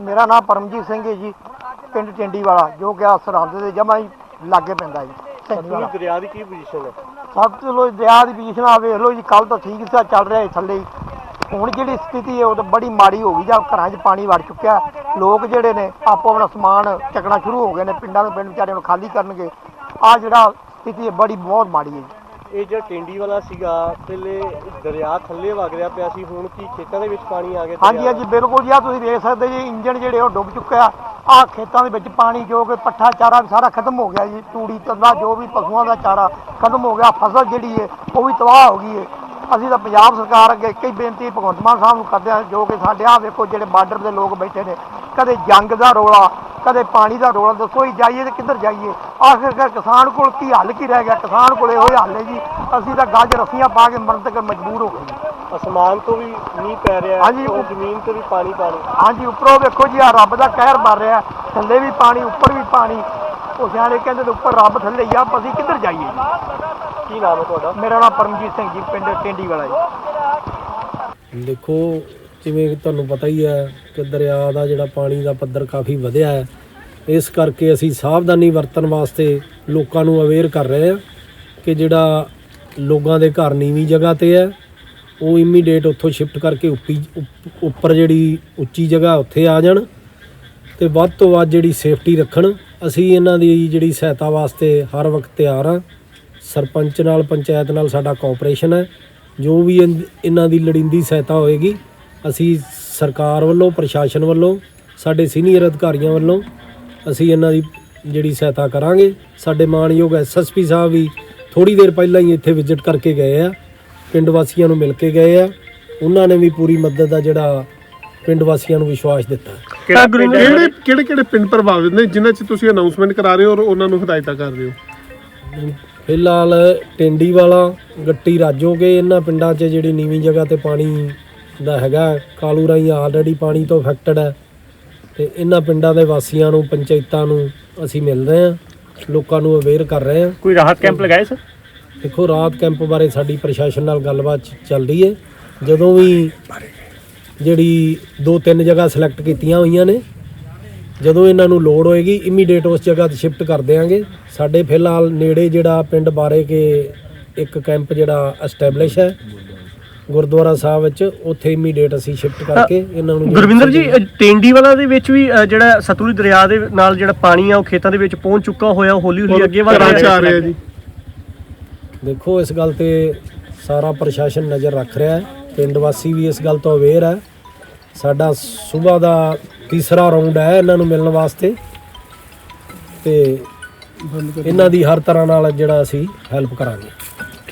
ਮੇਰਾ ਨਾਮ ਪਰਮਜੀਤ ਸਿੰਘ ਹੈ ਜੀ ਪਿੰਡ ਟਿੰਡੀ ਵਾਲਾ ਜੋ ਕਿ ਆ ਸਰਹੰਦ ਦੇ ਜਮਾ ਹੀ ਲਾਗੇ ਪੈਂਦਾ ਜੀ। ਸਤਲੁਜ ਦਰਿਆ ਦੀ ਕੀ ਪੋਜੀਸ਼ਨ ਹੈ? ਸਭ ਤੋਂ ਲੋ ਦਰਿਆ ਦੀ ਪੋਜੀਸ਼ਨ ਆ ਵੇਖ ਲਓ ਜੀ ਕੱਲ ਤਾਂ ਠੀਕ ਸੀ ਚੱਲ ਰਿਹਾ ਥੱਲੇ ਹੁਣ ਜਿਹੜੀ ਸਥਿਤੀ ਹੈ ਉਹ ਤਾਂ ਬੜੀ ਮਾੜੀ ਹੋ ਗਈ ਜਾਂ ਘਰਾਂ 'ਚ ਪਾਣੀ ਵੜ ਚੁੱਕਿਆ। ਲੋਕ ਜਿਹੜੇ ਨੇ ਆਪੋ ਆਪਣਾ ਸਮਾਨ ਚੱਕਣਾ ਸ਼ੁਰੂ ਹੋ ਗਏ ਨੇ ਪਿੰਡਾਂ ਦੇ ਪਿੰਡ ਵਿਚਾਰਿਆਂ ਨੂੰ ਖਾਲੀ ਕਰਨਗੇ। ਆ ਜਿਹੜਾ ਸਥਿਤੀ ਹੈ ਬੜੀ ਬਹੁਤ ਮਾੜੀ ਹੈ ਜੀ। ਇਹ ਜਿਹੜਾ ਟਿੰਡੀ ਵਾਲਾ ਸੀਗਾ, ਪਹਿਲੇ ਦਰਿਆ ਥੱਲੇ ਵਗ ਰਿਹਾ ਪਿਆ ਸੀ, ਹੁਣ ਕੀ ਖੇਤਾਂ ਦੇ ਵਿੱਚ ਪਾਣੀ ਆ ਗਿਆ ਹਾਂਜੀ ਹਾਂਜੀ, ਬਿਲਕੁਲ ਜੀ ਆ ਤੁਸੀਂ ਦੇਖ ਸਕਦੇ ਜੀ, ਇੰਜਣ ਜਿਹੜੇ ਉਹ ਡੁੱਬ ਚੁੱਕਿਆ ਆ। ਖੇਤਾਂ ਦੇ ਵਿੱਚ ਪਾਣੀ ਜੋ ਕਿ ਪੱਠਾ, ਚਾਰਾ ਵੀ ਸਾਰਾ ਖਤਮ ਹੋ ਗਿਆ ਜੀ, ਤੂੜੀ ਤੱਲਾ ਜੋ ਵੀ ਪਸ਼ੂਆਂ ਦਾ ਚਾਰਾ ਖਤਮ ਹੋ ਗਿਆ, ਫਸਲ ਜਿਹੜੀ ਹੈ ਉਹ ਵੀ ਤਬਾਹ ਹੋ ਗਈ ਹੈ ਅਸੀਂ ਤਾਂ ਪੰਜਾਬ ਸਰਕਾਰ ਅੱਗੇ ਇੱਕ ਹੀ ਬੇਨਤੀ ਭਗਵੰਤ ਮਾਨ ਸਾਹਿਬ ਨੂੰ ਕਰਦੇ ਹਾਂ, ਜੋ ਕਿ ਸਾਡੇ ਆ ਵੇਖੋ ਜਿਹੜੇ ਬਾਰਡਰ ਦੇ ਲੋਕ ਬੈਠੇ ਨੇ ਕਦੇ ਜੰਗ ਦਾ ਰੋਲਾ ਕਦੇ ਪਾਣੀ ਦਾ ਰੋਲਾ ਦੱਸੋ ਹੀ ਜਾਈਏ ਤੇ ਕਿੱਧਰ ਜਾਈਏ? ਆਖਿਰਕਾਰ ਕਿਸਾਨ ਕੋਲ ਕੀ ਹੱਲ ਕੀ ਰਹਿ ਗਿਆ? ਕਿਸਾਨ ਕੋਲ ਇਹੋ ਹੀ ਹੱਲ ਹੈ ਜੀ ਅਸੀਂ ਤਾਂ ਗੱਜ ਰੱਸੀਆਂ ਪਾ ਕੇ ਮਰਨ ਤੱਕ ਮਜਬੂਰ ਹੋ ਗਏ। ਅਸਮਾਨ ਤੋਂ ਵੀ ਮੀਂਹ ਪੈ ਰਿਹਾ ਹਾਂਜੀ, ਉਹ- ਜ਼ਮੀਨ ਤੇ ਵੀ ਪਾਣੀ ਪਾਣੀ ਹਾਂਜੀ ਉੱਪਰੋਂ ਵੇਖੋ ਜੀ ਆ ਰੱਬ ਦਾ ਕਹਿਰ ਬਣ ਰਿਹਾ ਥੱਲੇ ਵੀ ਪਾਣੀ ਉੱਪਰ ਵੀ ਪਾਣੀ। ਉਹ ਸਿਆਣੇ ਕਹਿੰਦੇ ਤੇ ਉੱਪਰ ਰੱਬ ਥੱਲੇ ਹੀ ਆ ਅਸੀਂ ਕਿੱਧਰ ਜਾਈਏ ਜੀ? ਕੀ ਨਾਮ ਹੈ ਤੁਹਾਡਾ? ਮੇਰਾ ਨਾਮ ਪਰਮਜੀਤ ਸਿੰਘ ਜੀ ਪਿੰਡ ਟੇਂਡੀ ਵਾਲਾ ਜੀ। ਦੇਖੋ ਜਿਵੇਂ ਕਿ ਤੁਹਾਨੂੰ ਪਤਾ ਹੀ ਹੈ ਕਿ ਦਰਿਆ ਦਾ ਜਿਹੜਾ ਪਾਣੀ ਦਾ ਪੱਧਰ ਕਾਫੀ ਵਧਿਆ ਹੈ, ਇਸ ਕਰਕੇ ਅਸੀਂ ਸਾਵਧਾਨੀ ਵਰਤਣ ਵਾਸਤੇ ਲੋਕਾਂ ਨੂੰ ਅਵੇਅਰ ਕਰ ਰਹੇ ਹਾਂ ਕਿ ਜਿਹੜਾ ਲੋਕਾਂ ਦੇ ਘਰ ਨੀਵੀਂ ਜਗ੍ਹਾ ਤੇ ਹੈ, ਉਹ ਇਮੀਡੀਏਟ ਉੱਥੋਂ ਸ਼ਿਫਟ ਕਰਕੇ ਉੱਪੀ, ਉੱਪ- ਉੱਪਰ ਜਿਹੜੀ ਉੱਚੀ ਜਗ੍ਹਾ ਉੱਥੇ ਆ ਜਾਣ ਤੇ ਵੱਧ ਤੋਂ ਵੱਧ ਜਿਹੜੀ ਸੇਫਟੀ ਰੱਖਣ। ਅਸੀਂ ਇਹਨਾਂ ਦੀ ਜਿਹੜੀ ਸਹਾਇਤਾ ਵਾਸਤੇ ਹਰ ਵਕਤ ਤਿਆਰ ਹਾਂ। ਸਰਪੰਚ ਨਾਲ, ਪੰਚਾਇਤ ਨਾਲ ਸਾਡਾ ਕੋਆਪਰੇਸ਼ਨ ਹੈ। ਜੋ ਵੀ ਇਨ- ਇਹਨਾਂ ਦੀ ਲੋੜੀਂਦੀ ਸਹਾਇਤਾ ਹੋਏਗੀ ਅਸੀਂ ਸਰਕਾਰ ਵੱਲੋਂ ਪ੍ਰਸ਼ਾਸਨ ਵੱਲੋਂ ਸਾਡੇ ਸੀਨੀਅਰ ਅਧਿਕਾਰੀਆਂ ਵੱਲੋਂ ਅਸੀਂ ਇਹਨਾਂ ਦੀ ਜਿਹੜੀ ਸਹਾਇਤਾ ਕਰਾਂਗੇ। ਸਾਡੇ ਮਾਣਯੋਗ ਐਸਐਸਪੀ ਸਾਹਿਬ ਵੀ ਥੋੜੀ ਦੇਰ ਪਹਿਲਾਂ ਹੀ ਇੱਥੇ ਵਿਜ਼ਿਟ ਕਰਕੇ ਗਏ ਆ ਪਿੰਡ ਵਾਸੀਆਂ ਨੂੰ ਮਿਲ ਕੇ ਗਏ ਆ। ਉਹਨਾਂ ਨੇ ਵੀ ਪੂਰੀ ਮਦਦ ਦਾ ਜਿਹੜਾ ਪਿੰਡ ਵਾਸੀਆਂ ਨੂੰ ਵਿਸ਼ਵਾਸ ਦਿੱਤਾ। ਕਿਹੜੇ ਕਿਹੜੇ ਕਿਹੜੇ ਪਿੰਡ ਪ੍ਰਭਾਵਿਤ ਨੇ ਜਿਨ੍ਹਾਂ 'ਚ ਤੁਸੀਂ ਅਨਾਉਂਸਮੈਂਟ ਕਰਾ ਰਹੇ ਹੋ ਔਰ ਉਹਨਾਂ ਨੂੰ ਹਦਾਇਤਾਂ ਕਰ ਰਹੇ ਹੋ? ਫਿਲਹਾਲ ਟਿੰਡੀ ਵਾਲਾ ਗੱਟੀ ਰਾਜੋਗੇ ਇਹਨਾਂ ਪਿੰਡਾਂ 'ਚ ਜਿਹੜੀ ਨੀਵੀਂ ਜਗ੍ਹਾ ਤੇ ਪਾਣੀ ਦਾ ਹੈਗਾ। ਕਾਲੂ ਰਾਈ ਆਲਰੇਡੀ ਪਾਣੀ ਤੋਂ ਅਫੈਕਟਡ ਹੈ। ਤੇ ਇਹਨਾਂ ਪਿੰਡਾਂ ਦੇ ਵਾਸੀਆਂ ਨੂੰ ਪੰਚਾਇਤਾਂ ਨੂੰ ਅਸੀਂ ਮਿਲ ਰਹੇ ਹਾਂ। ਲੋਕਾਂ ਨੂੰ ਅਵੇਅਰ ਕਰ ਰਹੇ ਹਾਂ। ਕੋਈ ਰਾਹਤ ਕੈਂਪ ਲਗਾਏ ਸਰ? ਦੇਖੋ ਰਾਤ ਕੈਂਪ ਬਾਰੇ ਸਾਡੀ ਪ੍ਰਸ਼ਾਸਨ ਨਾਲ ਗੱਲਬਾਤ ਚੱਲ ਰਹੀ ਹੈ ਜਦੋਂ ਵੀ ਜਿਹੜੀ ਦੋ ਤਿੰਨ ਜਗ੍ਹਾ ਸਿਲੈਕਟ ਕੀਤੀਆਂ ਹੋਈਆਂ ਨੇ ਜਦੋਂ ਇਹਨਾਂ ਨੂੰ ਲੋੜ ਹੋਏਗੀ ਇਮੀਡੀਏਟ ਉਸ ਜਗ੍ਹਾ ਤੇ ਸ਼ਿਫਟ ਕਰ ਦੇਵਾਂਗੇ ਸਾਡੇ ਫਿਲਹਾਲ ਨੇੜੇ ਜਿਹੜਾ ਪਿੰਡ ਬਾਰੇ ਕੇ ਇੱਕ ਕੈਂਪ ਜਿਹੜਾ ਐਸਟੈਬਲਿਸ਼ ਹੈ ਗੁਰਦੁਆਰਾ ਸਾਹਿਬ ਵਿੱਚ ਉੱਥੇ ਇਮੀਡੀਏਟ ਅਸੀਂ ਸ਼ਿਫਟ ਕਰਕੇ ਇਹਨਾਂ ਨੂੰ ਗੁਰਵਿੰਦਰ ਜੀ ਟੇਂਡੀ ਵਾਲਾ ਦੇ ਵਿੱਚ ਵੀ ਅ, ਜਿਹੜਾ ਸਤਲੁਜ ਦਰਿਆ ਦੇ ਨਾਲ ਜਿਹੜਾ ਪਾਣੀ ਆ ਉਹ ਖੇਤਾਂ ਦੇ ਵਿੱਚ ਪਹੁੰਚ ਚੁੱਕਾ ਹੋਇਆ ਹੌਲੀ ਹੌਲੀ ਅੱਗੇ ਵਧ ਘਰਾਂ 'ਚ ਰਿਹਾ ਆ ਰਿਹਾ ਜੀ। ਦੇਖੋ ਇਸ ਗੱਲ ਤੇ ਸਾਰਾ ਪ੍ਰਸ਼ਾਸਨ ਨਜ਼ਰ ਰੱਖ ਰਿਹਾ ਹੈ। ਪਿੰਡ ਵਾਸੀ ਵੀ ਇਸ ਗੱਲ ਤੋਂ ਅਵੇਅਰ ਹੈ। ਸਾਡਾ ਸਵੇਰ ਦਾ ਤੀਸਰਾ ਰਾਉਂਡ ਹੈ ਇਹਨਾਂ ਨੂੰ ਮਿਲਣ ਵਾਸਤੇ। ਤੇ ਇਹਨਾਂ ਦੀ ਹਰ ਤਰ੍ਹਾਂ ਨਾਲ ਜਿਹੜਾ ਅਸੀਂ ਹੈਲਪ ਕਰਾਂਗੇ।